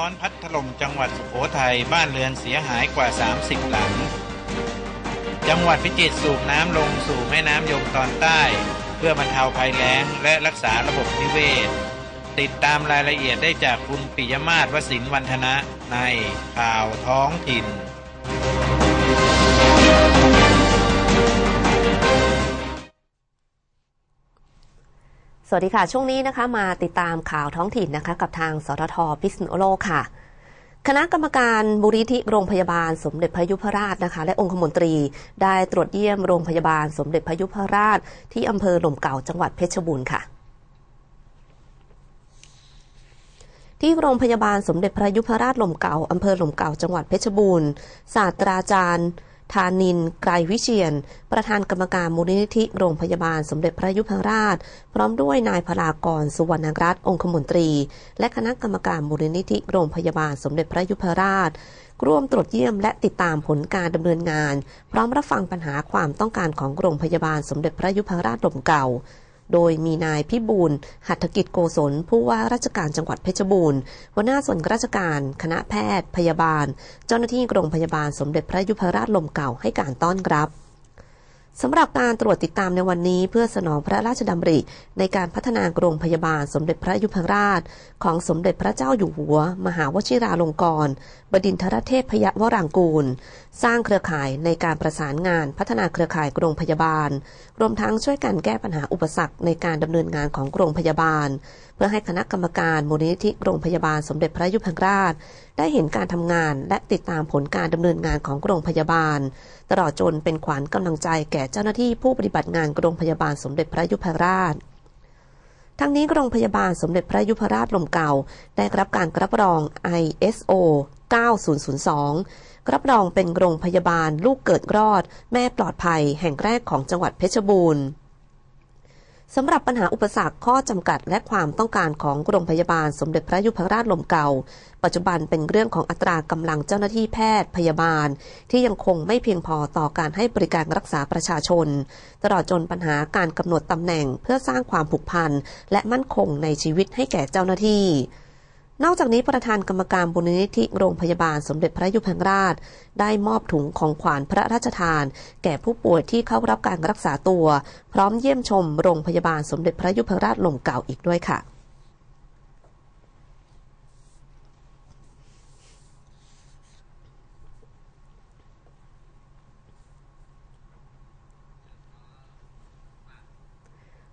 ร้อนพัดถล่มจังหวัดสุโขทัยบ้านเรือนเสียหายกว่า 30 หลัง จังหวัดพิจิตรสูบน้ำลงสู่แม่น้ำยมตอนใต้ เพื่อบรรเทาภัยแล้งและรักษาระบบนิเวศ ติดตามรายละเอียดได้จากคุณปิยมาศวสินวันธนะในข่าวท้องถิ่น สวัสดีค่ะ ช่วงนี้นะคะมาติดตามข่าวท้องถิ่นนะคะ กับทางสททพิษณุโลกค่ะ คณะกรรมการมูลนิธิโรงพยาบาลสมเด็จพระยุพราชนะคะ และองคมนตรีได้ตรวจเยี่ยมโรงพยาบาลสมเด็จพระยุพราช ที่อำเภอหล่มเก่าจังหวัดเพชรบูรณ์ค่ะที่โรงพยาบาลสมเด็จพระยุพราชหล่มเก่า อำเภอหล่มเก่า จังหวัดเพชรบูรณ์ ศาสตราจารย์ ธานิน ไกรวิเชียน ประธานกรรมการมูลนิธิโรงพยาบาลสมเด็จพระยุพราช พร้อมด้วยนายพลากรสุวรรณรัตน์องคมนตรี และคณะกรรมการมูลนิธิโรงพยาบาลสมเด็จพระยุพราชร่วมตรวจเยี่ยมและติดตามผลการดำเนินงาน พร้อมรับฟังปัญหาความต้องการของโรงพยาบาลสมเด็จพระยุพราชหล่มเก่า โดยมีนายพิบูลหัตถกิจโกศล ผู้ว่าราชการจังหวัดเพชรบูรณ์หัวหน้าส่วนราชการ คณะแพทย์ พยาบาล เจ้าหน้าที่โรงพยาบาลสมเด็จพระยุพราชลมเก่าให้การต้อนรับ สำหรับการตรวจติดตามในวันนี้เพื่อสนองพระราชดำริ ในการพัฒนาโรงพยาบาลสมเด็จพระยุพราช ของสมเด็จพระเจ้าอยู่หัว มหาวชิราลงกรณ์บดินทรเทพพยวรางกูล สร้างเครือข่ายในการประสานงานพัฒนาเครือข่ายโรงพยาบาล รวมทั้งช่วยกันแก้ปัญหาอุปสรรคในการดำเนินงานของโรงพยาบาล พื่อให้คณะกรรมการมูลนิธิโรงพยาบาลสมเด็จพระยุพราช ได้เห็นการทำงานและติดตามผลการดำเนินงานของโรงพยาบาล ตลอดจนเป็นขวัญกำลังใจแก่เจ้าหน้าที่ผู้ปฏิบัติงานโรงพยาบาลสมเด็จพระยุพราชทั้งนี้โรงพยาบาลสมเด็จพระยุพราชลมเก่า ได้รับการรับรอง ISO 9002 รับรองเป็นโรงพยาบาลลูกเกิดรอด แม่ปลอดภัยแห่งแรกของจังหวัดเพชรบูรณ์ สำหรับปัญหาอุปสรรคข้อจำกัดและความต้องการของโรงพยาบาลสมเด็จพระยุพราชลมเก่า ปัจจุบันเป็นเรื่องของอัตรากำลังเจ้าหน้าที่แพทย์พยาบาล ที่ยังคงไม่เพียงพอต่อการให้บริการรักษาประชาชน ตลอดจนปัญหาการกำหนดตำแหน่งเพื่อสร้างความผูกพันและมั่นคงในชีวิตให้แก่เจ้าหน้าที่ นอกจากนี้ประธานกรรมการบุญนิธิโรงพยาบาลสมเด็จพระยุพราช ได้มอบถุงของขวัญพระราชทาน แก่ผู้ป่วยที่เข้ารับการรักษาตัว พร้อมเยี่ยมชมโรงพยาบาลสมเด็จพระยุพราชหล่มเก่าอีกด้วยค่ะ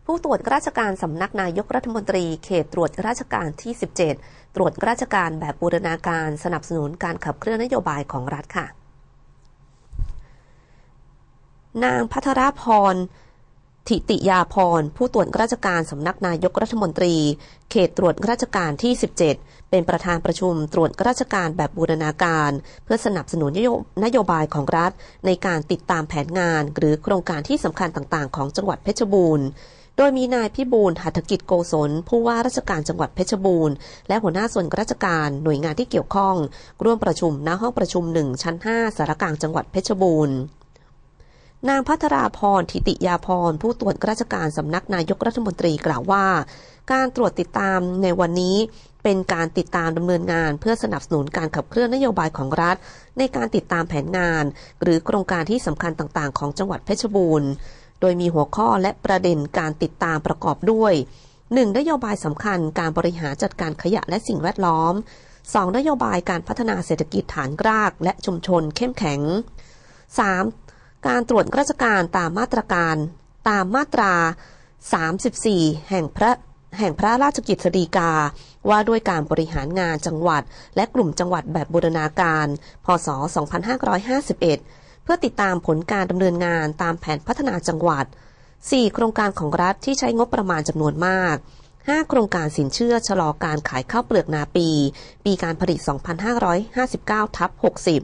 ผู้ตรวจราชการสำนักนายกรัฐมนตรีเขตตรวจราชการที่ 17 ตรวจราชการแบบบูรณาการสนับสนุนการขับเคลื่อนนโยบายของรัฐค่ะ นางพัทรพรทิติยาพร ผู้ตรวจราชการสำนักนายกรัฐมนตรี เขตตรวจราชการที่ 17 เป็นประธานประชุมตรวจราชการแบบบูรณาการ เพื่อสนับสนุนนโยบายของรัฐ ในการติดตามแผนงาน หรือโครงการที่สำคัญต่างๆ ของจังหวัดเพชรบูรณ์ โดยมีนายพิบูลหัตถกิจโกศลผู้ว่าราชการจังหวัดเพชรบูรณ์ และหัวหน้าส่วนราชการหน่วยงานที่เกี่ยวข้อง ร่วมประชุมณห้องประชุมหนึ่งชั้น 5 สารกลางจังหวัดเพชรบูรณ์นางพัทราพรทิติยาพรผู้ตรวจราชการสำนักนายกรัฐมนตรีกล่าวว่า การตรวจติดตามในวันนี้เป็นการติดตามดำเนินงาน เพื่อสนับสนุนการขับเคลื่อนนโยบายของรัฐ ในการติดตามแผนงาน หรือโครงการที่สำคัญต่างๆ ของจังหวัดเพชรบูรณ์ โดยมีหัวข้อและประเด็นการติดตามประกอบด้วย 1. นโยบายสำคัญการบริหารจัดการขยะและสิ่งแวดล้อม 2. นโยบายการพัฒนาเศรษฐกิจฐานรากและชุมชนเข้มแข็ง 3. การตรวจราชการตามมาตรการ ตามมาตรา 34 แห่งพระแห่งพระราชกิจสีกา ว่าด้วยการบริหารงานจังหวัด และกลุ่มจังหวัดแบบบูรณาการ พศ 2551 พื่อติดตามผลการดำเนินงานตามแผนพัฒนาจังหวัด 4. โครงการของรัฐที่ใช้งบประมาณจำนวนมาก 5. โครงการสินเชื่อชะลอการขายข้าวเปลือกนาปี ปีการผลิต 2559 ทับ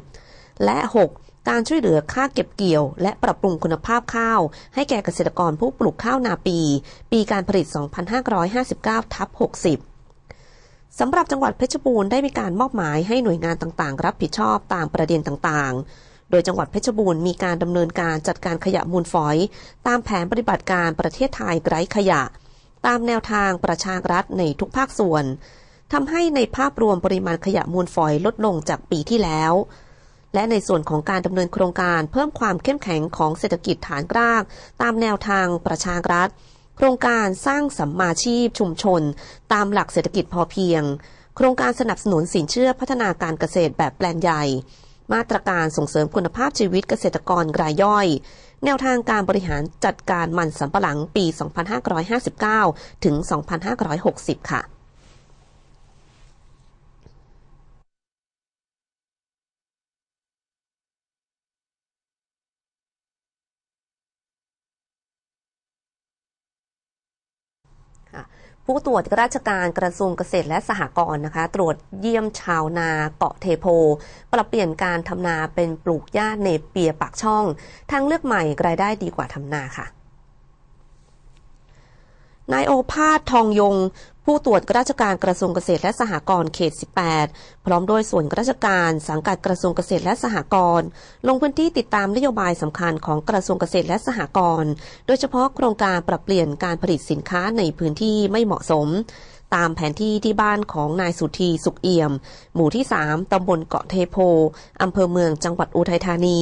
60 และ 6. การช่วยเหลือค่าเก็บเกี่ยว และปรับปรุงคุณภาพข้าว ให้แก่เกษตรกรผู้ปลูกข้าวนาปี ปีการผลิต 2559 ทับ 60สำหรับจังหวัดเพชรบูรณ์ได้มีการมอบหมายให้หน่วยงานต่างๆ รับผิดชอบตามประเด็นต่างๆ ดยจังหวัดเพชรบูรณ์มีการดำเนินการจัดการขยะมูลฝอย ตามแผนปฏิบัติการประเทศไทยไร้ขยะ ตามแนวทางประชารัฐในทุกภาคส่วนทำให้ในภาพรวมปริมาณขยะมูลฝอยลดลงจากปีที่แล้ว และในส่วนของการดำเนินโครงการเพิ่มความเข้มแข็งของเศรษฐกิจฐานราก ตามแนวทางประชารัฐ โครงการสร้างสัมมาชีพชุมชน ตามหลักเศรษฐกิจพอเพียง โครงการสนับสนุนสินเชื่อพัฒนาการเกษตรแบบแปลนใหญ่ มาตรการส่งเสริมคุณภาพชีวิตเกษตรกรรายย่อย แนวทางการบริหารจัดการมันสำปะหลังปี 2559 ถึง 2560 ค่ะ ผู้ตรวจราชการกระทรวงเกษตรและสหกรณ์นะคะ ตรวจเยี่ยมชาวนาเกาะเทโพ ปรับเปลี่ยนการทำนาเป็นปลูกหญ้าเนเปียปากช่อง ทางเลือกใหม่รายได้ดีกว่าทำนาค่ะนายโอภาสทองยง ผู้ตรวจราชการกระทรวงเกษตรและสหกรณ์เขต 18 พร้อมด้วยส่วนราชการสังกัดกระทรวงเกษตรและสหกรณ์ลงพื้นที่ติดตามนโยบายสำคัญของกระทรวงเกษตรและสหกรณ์โดยเฉพาะโครงการปรับเปลี่ยนการผลิตสินค้าในพื้นที่ไม่เหมาะสม ตามแผนที่ที่บ้านของนายสุธีสุขเอี่ยม หมู่ที่ 3ตำบลเกาะเทโพอำเภอเมืองจังหวัดอุทัยธานี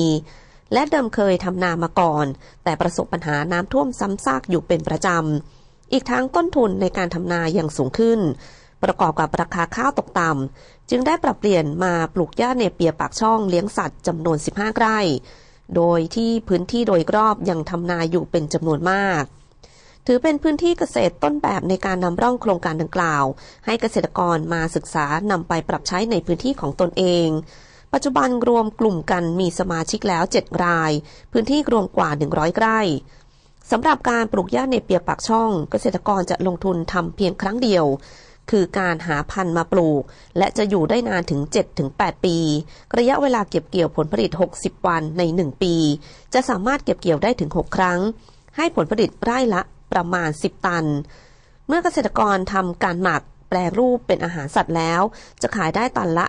และเดิมเคยทำนามาก่อน แต่ประสบปัญหาน้ำท่วมซ้ำซากอยู่เป็นประจำ อีกทั้งต้นทุนในการทำนาอย่างสูงขึ้น ประกอบกับราคาข้าวตกต่ำจึงได้ปรับเปลี่ยนมาปลูกหญ้าเนเปียปากช่องเลี้ยงสัตว์จำนวน 15 ไร่ โดยที่พื้นที่โดยรอบยังทำนาอยู่เป็นจำนวนมาก ถือเป็นพื้นที่เกษตรต้นแบบในการนำร่องโครงการดังกล่าว ให้เกษตรกรมาศึกษานำไปปรับใช้ในพื้นที่ของตนเองปัจจุบันรวมกลุ่มกันมีสมาชิกแล้ว 7 ราย พื้นที่รวมกว่า 100 ไร่ สำหรับการปลูกหญ้าในเปียปากช่อง เกษตรกรจะลงทุนทำเพียงครั้งเดียว คือการหาพันธุ์มาปลูก และจะอยู่ได้นานถึง 7-8 ปี ระยะเวลาเก็บเกี่ยวผลผลิต 60 วันใน 1 ปี จะสามารถเก็บเกี่ยวได้ถึง 6 ครั้ง ให้ผลผลิตไร่ละประมาณ 10 ตัน เมื่อเกษตรกรทำการหมัก แปรรูปเป็นอาหารสัตว์แล้ว จะขายได้ตันละ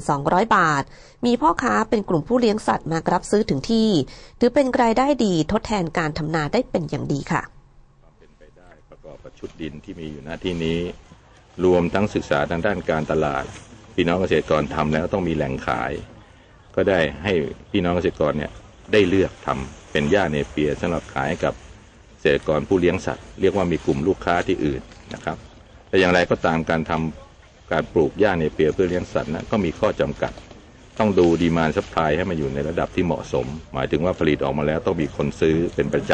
1,200 บาท มีพ่อค้าเป็นกลุ่มผู้เลี้ยงสัตว์มารับซื้อถึงที่ ถือเป็นรายได้ดีทดแทนการทำนาได้เป็นอย่างดีค่ะความเป็นไปได้ประกอบกับชุดดินที่มีอยู่หน้าที่นี้ รวมทั้งศึกษาทางด้านการตลาด พี่น้องเกษตรกรทำแล้วต้องมีแหล่งขาย ก็ได้ให้พี่น้องเกษตรกรเนี่ยได้เลือกทำเป็นหญ้าเนเปียสำหรับขายกับเกษตรกรผู้เลี้ยงสัตว์ เรียกว่ามีกลุ่มลูกค้าที่อื่นนะครับ แต่อย่างไรก็ตามการทำการปลูกหญ้าเนเปียเพื่อเลี้ยงสัตว์นะก็มีข้อจำกัด ต้องดูดีมานซัพพลายให้มันอยู่ในระดับที่เหมาะสม หมายถึงว่าผลิตออกมาแล้วต้องมีคนซื้อเป็นประจ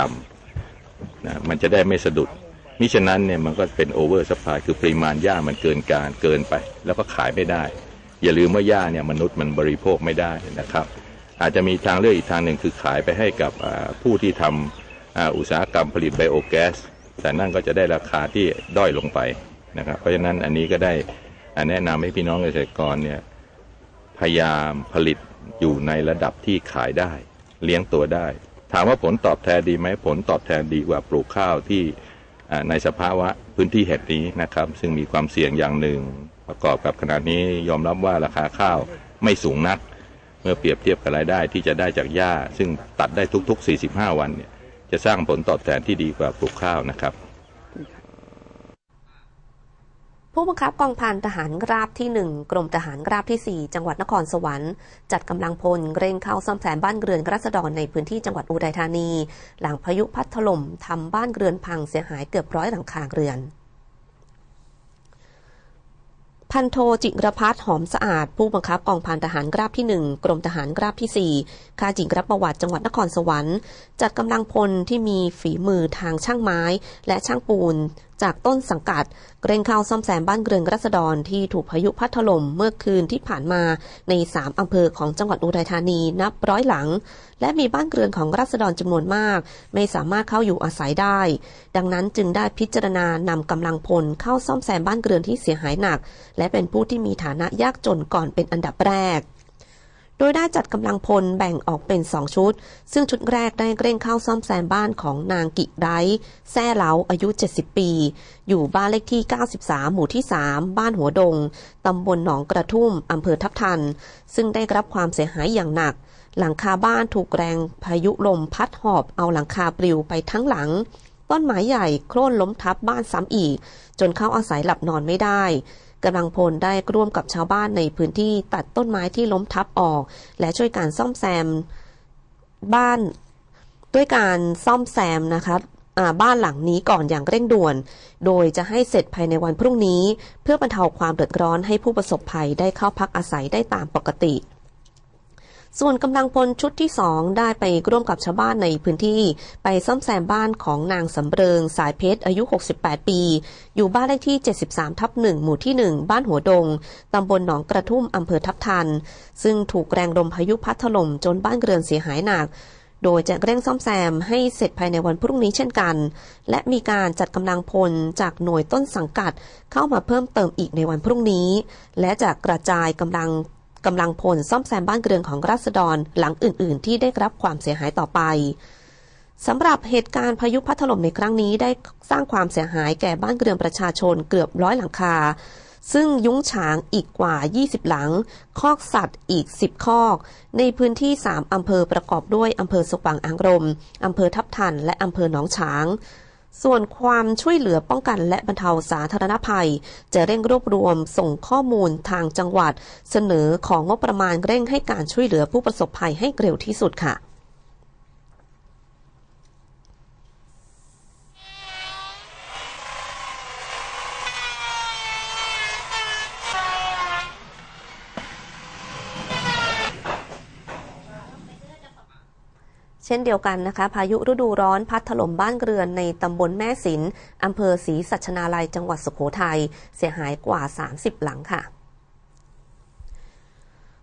ำนะมันจะได้ไม่สะดุดมิฉะนั้นเนี่ยมันก็เป็นโอเวอร์สปายคือปริมาณหญ้ามันเกินการเกินไป แล้วก็ขายไม่ได้ อย่าลืมว่าหญ้าเนี่ยมนุษย์มันบริโภคไม่ได้นะครับ อาจจะมีทางเลือกอีกทางหนึ่งคือขายไปให้กับผู้ที่ทำอ่าอุตสาหกรรมผลิตไบโอแก๊สแต่นั่นก็จะได้ราคาที่ด้อยลงไป นะครับ เพราะฉะนั้นอันนี้ก็ได้แนะนำให้พี่น้องเกษตรกรเนี่ยพยายามผลิตอยู่ในระดับที่ขายได้ เลี้ยงตัวได้ ถามว่าผลตอบแทนดีไหมผลตอบแทนดีกว่าปลูกข้าวที่ในสภาวะพื้นที่แห่งนี้นะครับ ซึ่งมีความเสี่ยงอย่างหนึ่ง ประกอบกับขณะนี้ยอมรับว่าราคาข้าวไม่สูงนัก เมื่อเปรียบเทียบกับรายได้ที่จะได้จากหญ้า ซึ่งตัดได้ทุก ๆ 45 วันเนี่ยจะสร้างผลตอบแทนที่ดีกว่าปลูกข้าวนะครับ ผู้บังคับกองพันทหารราบที่ 1 กรมทหารราบที่ 4 จังหวัดนครสวรรค์จัดกำลังพลเร่งเข้าซ่อมแซมบ้านเรือนรัษฎรในพื้นที่จังหวัดอุทัยธานี หลังพายุพัดถล่มทำบ้านเรือนพังเสียหายเกือบร้อยหลังคาเรือนพันโทจิรพัฒน์หอมสะอาด ผู้บังคับกองพันทหารราบที่ 1 กรมทหารราบที่ 4 ค่าจิงรับประวัติจังหวัดนครสวรรค์ จัดกำลังพลที่มีฝีมือทางช่างไม้ และช่างปูน จากต้นสังกัดเร่งเข้าซ่อมแซมบ้านเรือนรัษฎรที่ถูกพายุพัดถล่มเมื่อคืนที่ผ่านมาใน 3 อำเภอของจังหวัดอุทัยธานีนับร้อยหลัง และมีบ้านเรือนของรัษฎรจำนวนมาก ไม่สามารถเข้าอยู่อาศัยได้ ดังนั้นจึงได้พิจารณานำกำลังพลเข้าซ่อมแซมบ้านเรือนที่เสียหายหนัก และเป็นผู้ที่มีฐานะยากจนก่อนเป็นอันดับแรก โดยได้จัดกำลังพลแบ่งออกเป็น2ชุด ซึ่งชุดแรกได้เร่งเข้าซ่อมแซมบ้านของนางกิไร้แซ่เหลาอายุ 70 ปี อยู่บ้านเลขที่ 93 หมู่ที่ 3 บ้านหัวดง ตำบลหนองกระทุ่มอำเภอทับทัน ซึ่งได้รับความเสียหายอย่างหนัก หลังคาบ้านถูกแรงพายุลมพัดหอบเอาหลังคาปลิวไปทั้งหลัง ต้นไม้ใหญ่โค่นล้มทับบ้านซ้ำอีก จนเข้าอาศัยหลับนอนไม่ได้ กำลังพลได้ร่วมกับชาวบ้านในพื้นที่ตัดต้นไม้ที่ล้มทับออก และช่วยการซ่อมแซมบ้านด้วยการซ่อมแซมนะคะบ้านหลังนี้ก่อนอย่างเร่งด่วน โดยจะให้เสร็จภายในวันพรุ่งนี้ เพื่อบรรเทาความเดือดร้อนให้ผู้ประสบภัยได้เข้าพักอาศัยได้ตามปกติ ส่วนกำลังพลชุดที่2ได้ไปร่วมกับชาวบ้านในพื้นที่ ไปซ่อมแซมบ้านของนางสำเริงสายเพชรอายุ 68 ปี อยู่บ้านเลขที่ 73 ทับ1หมู่ที่ 1 บ้านหัวดง ตำบลหนองกระทุ่มอำเภอทับทัน ซึ่งถูกแรงลมพายุพัดถล่มจนบ้านเรือนเสียหายหนักโดยจะเร่งซ่อมแซมให้เสร็จภายในวันพรุ่งนี้เช่นกัน และมีการจัดกำลังพลจากหน่วยต้นสังกัดเข้ามาเพิ่มเติมอีกในวันพรุ่งนี้ และจะกระจายกำลัง กำลังพลซ่อมแซมบ้านเรือนของราษฎรหลังอื่น ๆ ที่ได้รับความเสียหายต่อไปสำหรับเหตุการณ์พายุพัดถล่มในครั้งนี้ได้สร้างความเสียหายแก่บ้านเรือนประชาชนเกือบร้อยหลังคา ซึ่งยุ้งฉางอีกกว่า 20 หลัง คอกสัตว์อีก 10 คอก ในพื้นที่ 3 อำเภอประกอบด้วย อำเภอสว่างอางรม อำเภอทับทัน และอำเภอหนองฉาง ส่วนความช่วยเหลือป้องกันและบรรเทาสาธารณภัย จะเร่งรวบรวมส่งข้อมูลทางจังหวัด เสนอของงบประมาณเร่งให้การช่วยเหลือผู้ประสบภัยให้เร็วที่สุดค่ะ เช่นเดียวกันนะคะ พายุฤดูร้อนพัดถล่มบ้านเรือนในตำบลแม่สินอำเภอศรีสัชนาลัยจังหวัดสุโขทัยเสียหายกว่า 30 หลังค่ะ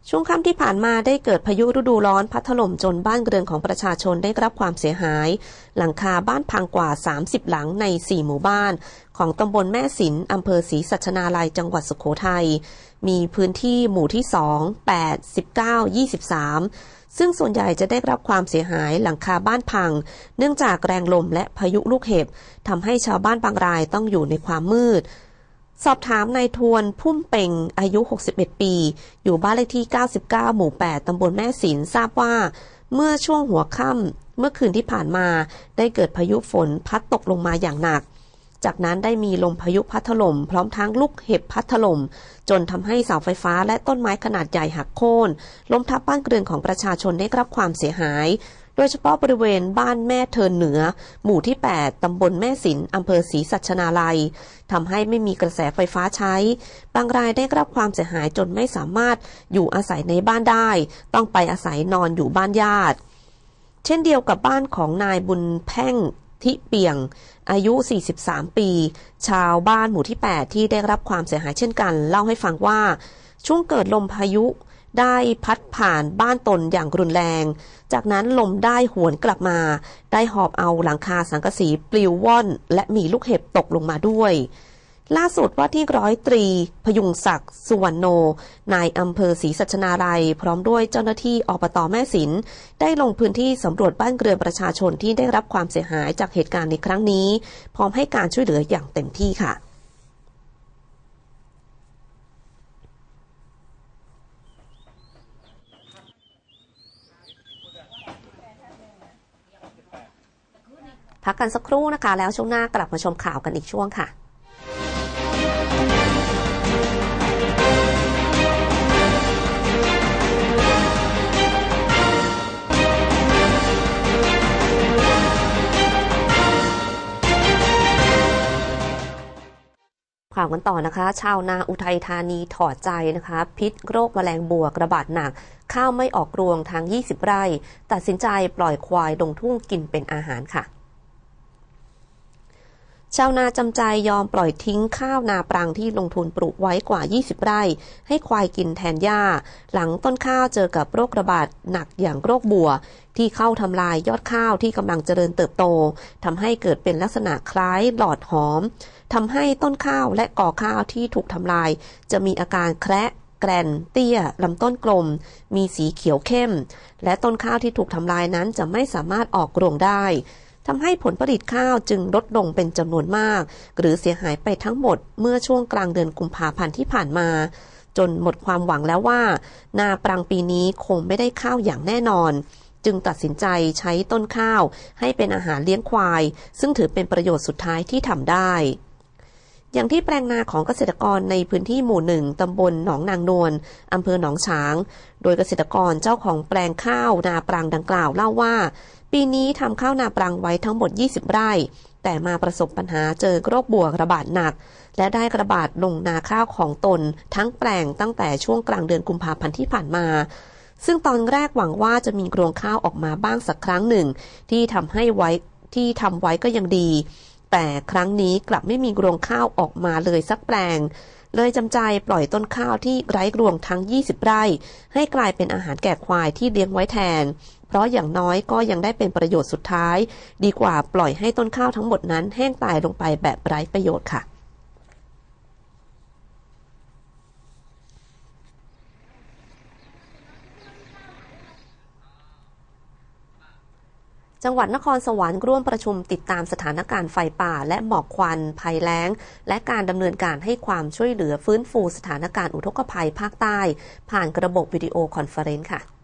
ช่วงค่ำที่ผ่านมาได้เกิดพายุฤดูร้อนพัดถล่มจนบ้านเรือนของประชาชนได้รับความเสียหาย หลังคาบ้านพังกว่า 30 หลังใน 4 หมู่บ้าน ของตำบลแม่สินอำเภอศรีสัชนาลัยจังหวัดสุโขทัยมีพื้นที่หมู่ที่ 2 8 19 23 ซึ่งส่วนใหญ่จะได้รับความเสียหายหลังคาบ้านพัง เนื่องจากแรงลมและพายุลูกเห็บทำให้ชาวบ้านบางรายต้องอยู่ในความมืด สอบถามนายทวนพุ่มเป่งอายุ 61 ปี อยู่บ้านเลขที่ 99 หมู่ 8 ตำบลแม่สินทราบว่า เมื่อช่วงหัวค่ำเมื่อคืนที่ผ่านมาได้เกิดพายุฝนพัดตกลงมาอย่างหนัก จากนั้นได้มีลมพายุพัดถล่มพร้อมทั้งลูกเห็บพัดถล่มจนทำให้เสาไฟฟ้าและต้นไม้ขนาดใหญ่หักโค่นล้มทับบ้านเรือนของประชาชนได้รับความเสียหาย โดยเฉพาะบริเวณบ้านแม่เทินเหนือ หมู่ที่ 8ตำบลแม่สินอำเภอศรีสัชนาลัยทำให้ไม่มีกระแสไฟฟ้าใช้ บางรายได้รับความเสียหายจนไม่สามารถอยู่อาศัยในบ้านได้ ต้องไปอาศัยนอนอยู่บ้านญาติเช่นเดียวกับบ้านของนายบุญแพ่ง ทิเปียง อายุ 43 ปี ชาวบ้านหมู่ที่ 8 ที่ได้รับความเสียหายเช่นกัน เล่าให้ฟังว่า ช่วงเกิดลมพายุได้พัดผ่านบ้านตนอย่างรุนแรง จากนั้นลมได้หวนกลับมา ได้หอบเอาหลังคาสังกะสีปลิวว่อน และมีลูกเห็บตกลงมาด้วย ล่าสุดว่าที่ร้อยตรี พยุงศักดิ์สุวรรณโน นายอำเภอศรีสัชนาลัย พร้อมด้วยเจ้าหน้าที่อบตแม่สิน ได้ลงพื้นที่สำรวจบ้านเรือนประชาชนที่ได้รับความเสียหายจากเหตุการณ์ในครั้งนี้ พร้อมให้การช่วยเหลืออย่างเต็มที่ค่ะพักกันสักครู่นะคะ แล้วช่วงหน้ากลับมาชมข่าวกันอีกช่วงค่ะ ข่าวกันต่อนะคะ ชาวนาอุทัยธานีถอดใจนะคะ พิษโรคแมลงบวกระบาดหนัก ข้าวไม่ออกรวงทาง 20 ไร่ ตัดสินใจปล่อยควายลงทุ่งกินเป็นอาหารค่ะชาวนาจำใจยอมปล่อยทิ้งข้าวนาปรังที่ลงทุนปลูกไว้กว่า 20 ไร่ ให้ควายกินแทนหญ้า หลังต้นข้าวเจอกับโรคระบาดหนักอย่างโรคบัว ที่เข้าทำลายยอดข้าวที่กำลังเจริญเติบโตทำให้เกิดเป็นลักษณะคล้ายหลอดหอม ทำให้ต้นข้าวและก่อข้าวที่ถูกทำลาย จะมีอาการแคระแกรนเตี้ยลำต้นกลม มีสีเขียวเข้ม และต้นข้าวที่ถูกทำลายนั้นจะไม่สามารถออกรวงได้ทำให้ผลผลิตข้าวจึงลดลงเป็นจำนวนมาก หรือเสียหายไปทั้งหมดเมื่อช่วงกลางเดือนกุมภาพันธ์ที่ผ่านมา จนหมดความหวังแล้วว่า นาปรังปีนี้คงไม่ได้ข้าวอย่างแน่นอน จึงตัดสินใจใช้ต้นข้าวให้เป็นอาหารเลี้ยงควาย ซึ่งถือเป็นประโยชน์สุดท้ายที่ทำได้ อย่างที่แปลงนาของเกษตรกรในพื้นที่หมู่หนึ่งตำบลหนองนางนวลอำเภอหนองฉาง โดยเกษตรกรเจ้าของแปลงข้าวนาปรังดังกล่าวเล่าว่า ปีนี้ทำข้าวนาปรังไว้ทั้งหมด 20 ไร่ แต่มาประสบปัญหาเจอโรคบัวระบาดหนัก และได้กระบาดลงนาข้าวของตน ทั้งแปลงตั้งแต่ช่วงกลางเดือนกุมภาพันธ์ที่ผ่านมาซึ่งตอนแรกหวังว่าจะมีกรวงข้าวออกมาบ้างสักครั้งหนึ่ง ที่ทำให้ไว้ที่ทำไว้ก็ยังดี แต่ครั้งนี้กลับไม่มีรวงข้าวออกมาเลยสักแปลง เลยจำใจปล่อยต้นข้าวที่ไร้รวงทั้ง 20 ไร่ ให้กลายเป็นอาหารแก่ควายที่เลี้ยงไว้แทน เพราะอย่างน้อยก็ยังได้เป็นประโยชน์สุดท้าย ดีกว่าปล่อยให้ต้นข้าวทั้งหมดนั้นแห้งตายลงไปแบบไร้ประโยชน์ค่ะ จังหวัดนครสวรรค์ร่วมประชุมติดตามสถานการณ์ไฟป่า และหมอกควันภัยแล้ง และการดำเนินการให้ความช่วยเหลือฟื้นฟูสถานการณ์อุทกภัยภาคใต้ ผ่านระบบวิดีโอคอนเฟอเรนซ์ค่ะ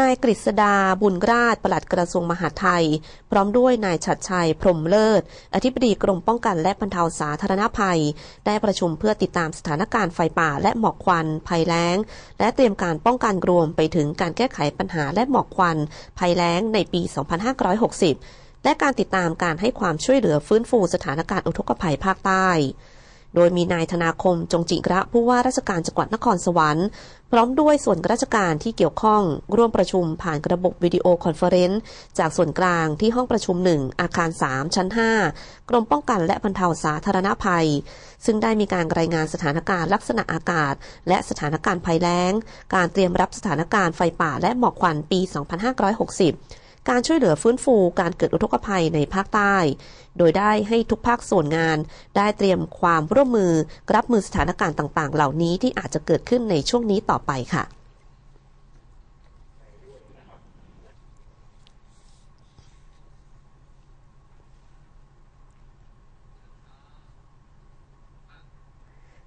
นายกฤษดาบุญราชปลัดกระทรวงมหาดไทย พร้อมด้วยนายฉัดชัย พรหมเลิศ อธิบดีกรมป้องกันและบรรเทาสาธารณภัย ได้ประชุมเพื่อติดตามสถานการณ์ไฟป่าและหมอกควัน ภัยแล้ง และเตรียมการป้องกันรวมไปถึงการแก้ไขปัญหาและหมอกควัน ภัยแล้งในปี 2560 และการติดตามการให้ความช่วยเหลือฟื้นฟูสถานการณ์อุทกภัยภาคใต้ โดยมีนายธนาคมจงจิระผู้ว่าราชการจังหวัดนครสวรรค์ พร้อมด้วยส่วนราชการที่เกี่ยวข้อง ร่วมประชุมผ่านระบบวิดีโอคอนเฟอเรนซ์จากส่วนกลางที่ห้องประชุม 1 อาคาร 3 ชั้น 5 กรมป้องกันและบรรเทาสาธารณภัย ซึ่งได้มีการรายงานสถานการณ์ลักษณะอากาศ และสถานการณ์ภัยแล้ง การเตรียมรับสถานการณ์ไฟป่าและหมอกควันปี 2560 การช่วยเหลือฟื้นฟูการเกิดอุทกภัยในภาคใต้ โดยได้ให้ทุกภาคส่วนงาน ได้เตรียมความร่วมมือรับมือสถานการณ์ต่าง ๆ เหล่านี้ที่อาจจะเกิดขึ้นในช่วงนี้ต่อไปค่ะ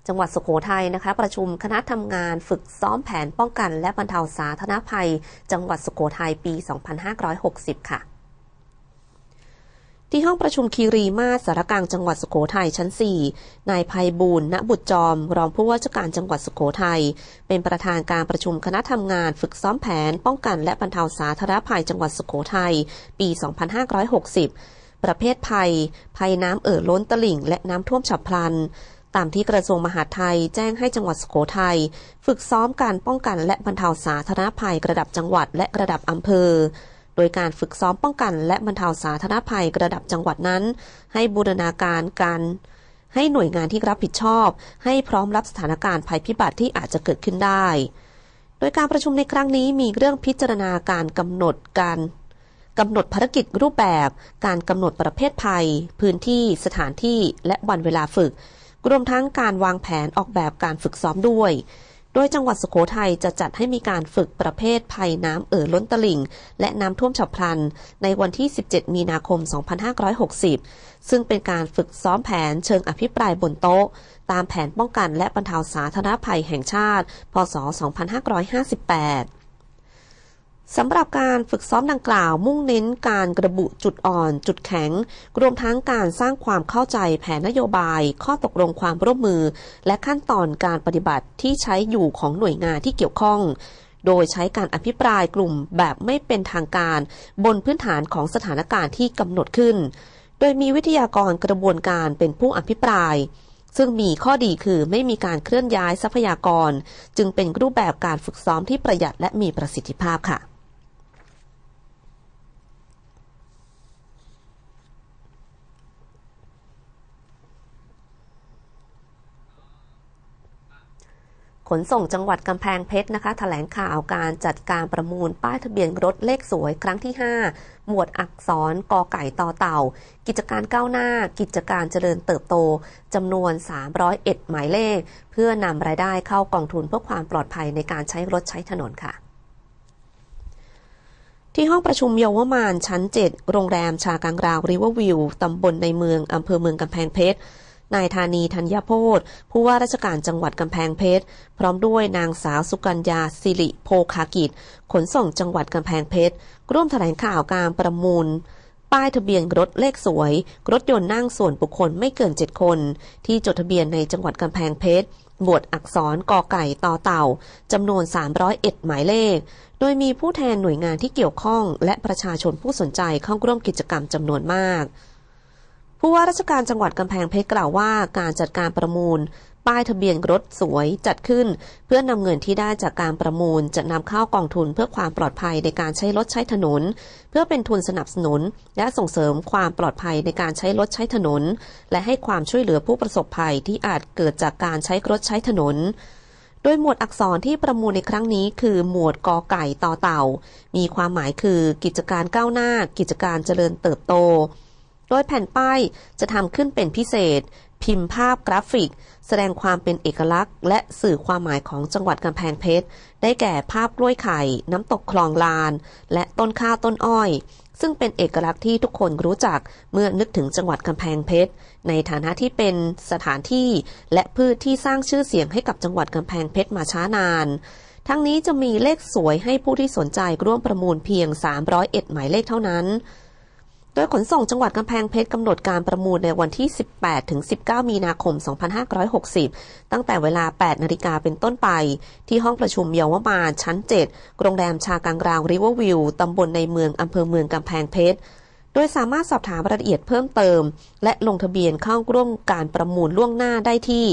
จังหวัดสุโขทัยนะคะ ประชุมคณะทำงานฝึกซ้อมแผนป้องกัน และบรรเทาสาธารณภัย จังหวัดสุโขทัยปี 2560 ค่ะที่ห้องประชุมคีรีมาศสารกลางจังหวัดสุโขทัยชั้น 4 นายภัยบูลณบุตรจอม รองผู้ว่าราชการจังหวัดสุโขทัยเป็นประธานการประชุมคณะทำงานฝึกซ้อมแผน ป้องกันและบรรเทาสาธารณภัยจังหวัดสุโขทัยปี 2560 ประเภทภัย ภัยน้ำเอ่อล้นตลิ่ง และน้ำท่วมฉับพลันามที่กระทรวงมหาดไทยแจ้งให้จังหวัดสุโขทัยฝึกซ้อมการป้องกันและบรรเทาสาธารณภัยระดับจังหวัดและระดับอำเภอ โดยการฝึกซ้อมป้องกันและบรรเทาสาธารณภัยระดับจังหวัดนั้น ให้บูรณาการการให้หน่วยงานที่รับผิดชอบ ให้พร้อมรับสถานการณ์ภัยพิบัติที่อาจจะเกิดขึ้นได้ โดยการประชุมในครั้งนี้มีเรื่องพิจารณาการกำหนดการกำหนดภารกิจรูปแบบ การกำหนดประเภทภัย พื้นที่ สถานที่ และวันเวลาฝึก รวมทั้งการวางแผนออกแบบการฝึกซ้อมด้วย โดยจังหวัดสุโขทัยจะจัดให้มีการฝึกประเภทภัยน้ำเอ่อล้นตลิ่ง และน้ำท่วมฉับพลัน ในวันที่ 17 มีนาคม 2560 ซึ่งเป็นการฝึกซ้อมแผนเชิงอภิปรายบนโต๊ะ ตามแผนป้องกันและบรรเทาสาธารณภัยแห่งชาติ พศ 2558 สำหรับการฝึกซ้อมดังกล่าวมุ่งเน้นการกระบุจุดอ่อน จุดแข็ง รวมทั้งการสร้างความเข้าใจแผนนโยบาย ข้อตกลงความร่วมมือ และขั้นตอนการปฏิบัติที่ใช้อยู่ของหน่วยงานที่เกี่ยวข้อง โดยใช้การอภิปรายกลุ่มแบบไม่เป็นทางการ บนพื้นฐานของสถานการณ์ที่กำหนดขึ้น โดยมีวิทยากรกระบวนการเป็นผู้อภิปรายซึ่งมีข้อดีคือไม่มีการเคลื่อนย้ายทรัพยากร จึงเป็นรูปแบบการฝึกซ้อมที่ประหยัดและมีประสิทธิภาพค่ะ ขนส่งจังหวัดกำแพงเพชรนะคะแถลงข่าวการจัดการประมูลป้ายทะเบียนรถเลขสวยครั้งที่ 5 หมวดอักษรกอไก่ต่อเต่า กิจการก้าวหน้า กิจการเจริญเติบโตจำนวน 301 หมายเลข เพื่อนำรายได้เข้ากองทุนเพื่อความปลอดภัยในการใช้รถใช้ถนนค่ะที่ห้องประชุมเยาวมานชั้น 7 โรงแรมชากังราวริเวอร์วิว ตำบลในเมือง อำเภอเมืองกำแพงเพชร นายธานีธัญโพธผู้ว่าราชการจังหวัดกำแพงเพชร พร้อมด้วยนางสาวสุกัญญาสิริโพคากิจ ขนส่งจังหวัดกำแพงเพชร ร่วมแถลงข่าวการประมูลป้ายทะเบียนรถเลขสวย รถยนต์นั่งส่วนบุคคลไม่เกิน7คน ที่จดทะเบียนในจังหวัดกำแพงเพชรหมวดอักษรกอไก่ต่อเต่าจำนวน 301 หมายเลข โดยมีผู้แทนหน่วยงานที่เกี่ยวข้อง และประชาชนผู้สนใจเข้าร่วมกิจกรรมจำนวนมาก ผู้ว่าราชการจังหวัดกำแพงเพชรกล่าวว่าการจัดการประมูล ป้ายทะเบียนรถสวยจัดขึ้น เพื่อนำเงินที่ได้จากการประมูลจะนำเข้ากองทุนเพื่อความปลอดภัยในการใช้รถใช้ถนน เพื่อเป็นทุนสนับสนุน และส่งเสริมความปลอดภัยในการใช้รถใช้ถนน และให้ความช่วยเหลือผู้ประสบภัยที่อาจเกิดจากการใช้รถใช้ถนนโดยหมวดอักษรที่ประมูลในครั้งนี้คือหมวดกอไก่ต่อเต่า มีความหมายคือกิจการก้าวหน้า กิจการเจริญเติบโต โดยแผ่นป้ายจะทำขึ้นเป็นพิเศษ พิมพ์ภาพกราฟิก แสดงความเป็นเอกลักษณ์ และสื่อความหมายของจังหวัดกำแพงเพชร ได้แก่ภาพกล้วยไข่ น้ำตกคลองลาน และต้นข้าวต้นอ้อย ซึ่งเป็นเอกลักษณ์ที่ทุกคนรู้จักเมื่อนึกถึงจังหวัดกำแพงเพชร ในฐานะที่เป็นสถานที่ และพืชที่สร้างชื่อเสียงให้กับจังหวัดกำแพงเพชรมาช้านานทั้งนี้จะมีเลขสวยให้ผู้ที่สนใจร่วมประมูลเพียง 301 หมายเลขเท่านั้น ดยขนส่งจังหวัดกำแพงเพชรกำหนดการประมูลในวันที่ 18 ถึง 19 มีนาคม 2560 ตั้งแต่เวลา 8 นาฬิกาเป็นต้นไป ที่ห้องประชุมเยาวมาชั้น 7 โรงแรมชากังราวริเวอร์วิวตำบลในเมืองอำเภอเมืองกำแพงเพชร โดยสามารถสอบถามรายละเอียดเพิ่มเติม และลงทะเบียนเข้าร่วมการประมูลล่วงหน้าได้ที่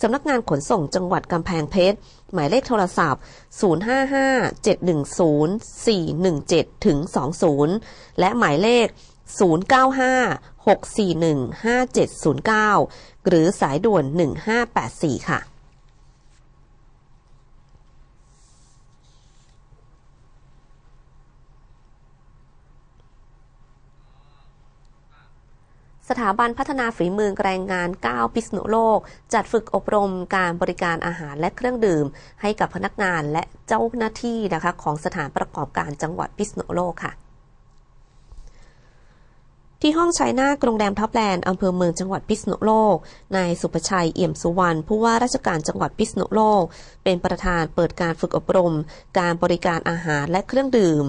สำนักงานขนส่งจังหวัดกำแพงเพชร หมายเลขโทรศัพท์ 055-710-417 ถึง 20 และหมายเลข 095-641-5709 หรือสายด่วน 1584 ค่ะ สถาบันพัฒนาฝีมือแรงงาน 9 พิษณุโลก จัดฝึกอบรมการบริการอาหารและเครื่องดื่ม ให้กับพนักงานและเจ้าหน้าที่นะคะของสถานประกอบการจังหวัดพิษณุโลกค่ะ ที่ห้องชัยนาโรงแรมท็อปแลนด์อำเภอเมืองจังหวัดพิษณุโลก นายสุภชัยเอี่ยมสุวรรณผู้ว่าราชการจังหวัดพิษณุโลก เป็นประธานเปิดการฝึกอบรม การบริการอาหารและเครื่องดื่ม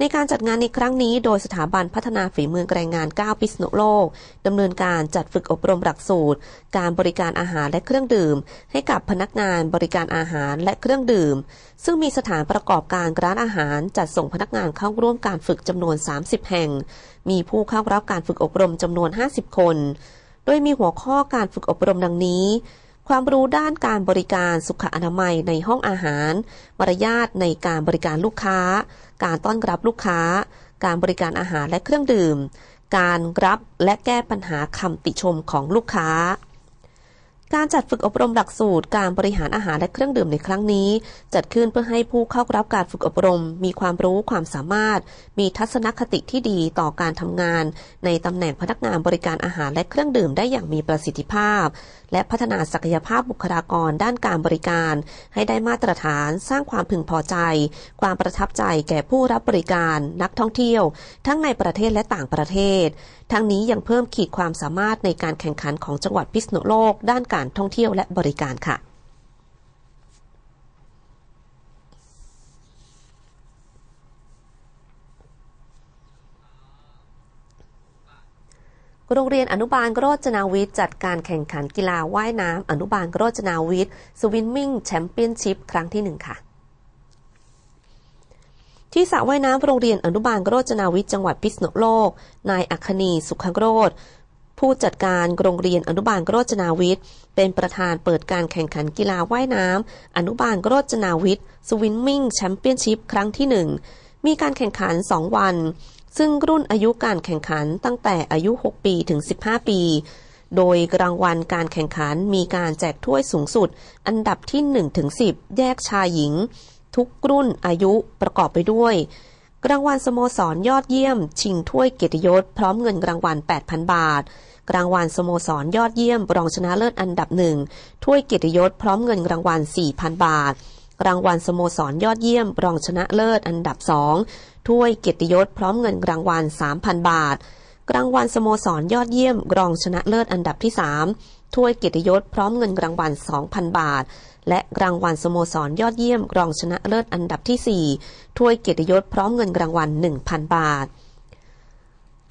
ในการจัดงานในครั้งนี้ โดยสถาบันพัฒนาฝีมือแรงงาน 9 พิษณุโลกดำเนินการจัดฝึกอบรมหลักสูตร การบริการอาหารและเครื่องดื่ม ให้กับพนักงานบริการอาหารและเครื่องดื่ม ซึ่งมีสถานประกอบการร้านอาหารจัดส่งพนักงานเข้าร่วมการฝึกจำนวน 30 แห่ง มีผู้เข้ารับการฝึกอบรมจำนวน 50 คน โดยมีหัวข้อการฝึกอบรมดังนี้ ความรู้ด้านการบริการสุขอนามัยในห้องอาหาร มารยาทในการบริการลูกค้า การต้อนรับลูกค้า การบริการอาหารและเครื่องดื่ม การรับและแก้ปัญหาคำติชมของลูกค้า การจัดฝึกอบรมหลักสูตรการบริหารอาหารและเครื่องดื่มในครั้งนี้ จัดขึ้นเพื่อให้ผู้เข้ารับการฝึกอบรม มีความรู้ความสามารถ มีทัศนคติที่ดีต่อการทำงาน ในตำแหน่งพนักงานบริการอาหารและเครื่องดื่มได้อย่างมีประสิทธิภาพ และพัฒนาศักยภาพบุคลากรด้านการบริการ ให้ได้มาตรฐานสร้างความพึงพอใจ ความประทับใจแก่ผู้รับบริการ นักท่องเที่ยว ทั้งในประเทศและต่างประเทศทั้งนี้ยังเพิ่มขีดความสามารถในการแข่งขันของจังหวัดพิษณุโลก ด้านการท่องเที่ยวและบริการค่ะโรงเรียนอนุบาลโรจนาวิทย์จัดการแข่งขันกีฬาว่ายน้ำอนุบาลโรจนาวิทย์สวิมมิ่งแชมเปี้ยนชิพครั้งที่หนึ่งค่ะ ที่สระว่ายน้ำโรงเรียนอนุบาลโรจนาวิทย์จังหวัดพิษณุโลก นายอัคนีสุขโรธผู้จัดการโรงเรียนอนุบาลโรจนาวิทย์ เป็นประธานเปิดการแข่งขันกีฬาว่ายน้ำอนุบาลโรจนาวิทย์สวิมมิ่งแชมเปี้ยนชิพครั้งที่หนึ่งมีการแข่งขัน 2 วัน ซึ่งรุ่นอายุการแข่งขันตั้งแต่อายุ 6 ปีถึง 15 ปี โดยรางวัลการแข่งขันมีการแจกถ้วยสูงสุด อันดับที่1ถึง10 แยกชายหญิง ทุกรุ่นอายุประกอบไปด้วย รางวัลสโมสรยอดเยี่ยม ชิงถ้วยเกียรติยศพร้อมเงินรางวัล 8,000 บาท รางวัลสโมสรยอดเยี่ยม รองชนะเลิศอันดับหนึ่งถ้วยเกียรติยศพร้อมเงินรางวัล 4,000 บาท รางวัลสโมสรยอดเยี่ยม รองชนะเลิศอันดับสองถ้วยเกียรติยศพร้อมเงินรางวัล 3,000 บาท รางวัลสโมสรยอดเยี่ยม รองชนะเลิศอันดับที่ 3ถ้วยเกียรติยศพร้อมเงินรางวัล 2,000 บาท และรางวัลสโมสรยอดเยี่ยมรองชนะเลิศอันดับที่ 4 ถ้วยเกียรติยศพร้อมเงินรางวัล 1,000 บาท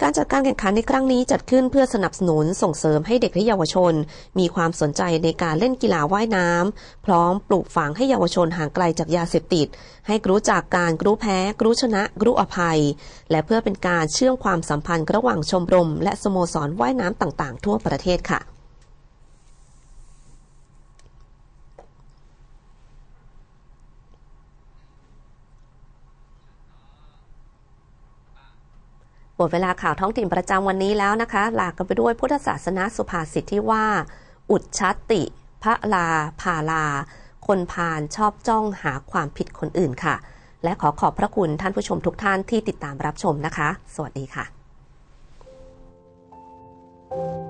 การจัดการแข่งขันในครั้งนี้จัดขึ้นเพื่อสนับสนุนส่งเสริมให้เด็กและเยาวชน มีความสนใจในการเล่นกีฬาว่ายน้ำพร้อมปลูกฝังให้เยาวชนห่างไกลจากยาเสพติด ให้รู้จักการรู้แพ้ รู้ชนะ รู้อภัย และเพื่อเป็นการเชื่อมความสัมพันธ์ระหว่างชมรม และสโมสรว่ายน้ำต่าง ๆ ทั่วประเทศค่ะ หมดเวลาข่าวท้องถิ่นประจำวันนี้แล้วนะคะ ลากันไปด้วยพุทธศาสนาสุภาษิตที่ว่า อุดชัติ พระลาพาลา คนพานชอบจ้องหาความผิดคนอื่นค่ะ และขอขอบพระคุณท่านผู้ชมทุกท่านที่ติดตามรับชมนะคะ สวัสดีค่ะ thank you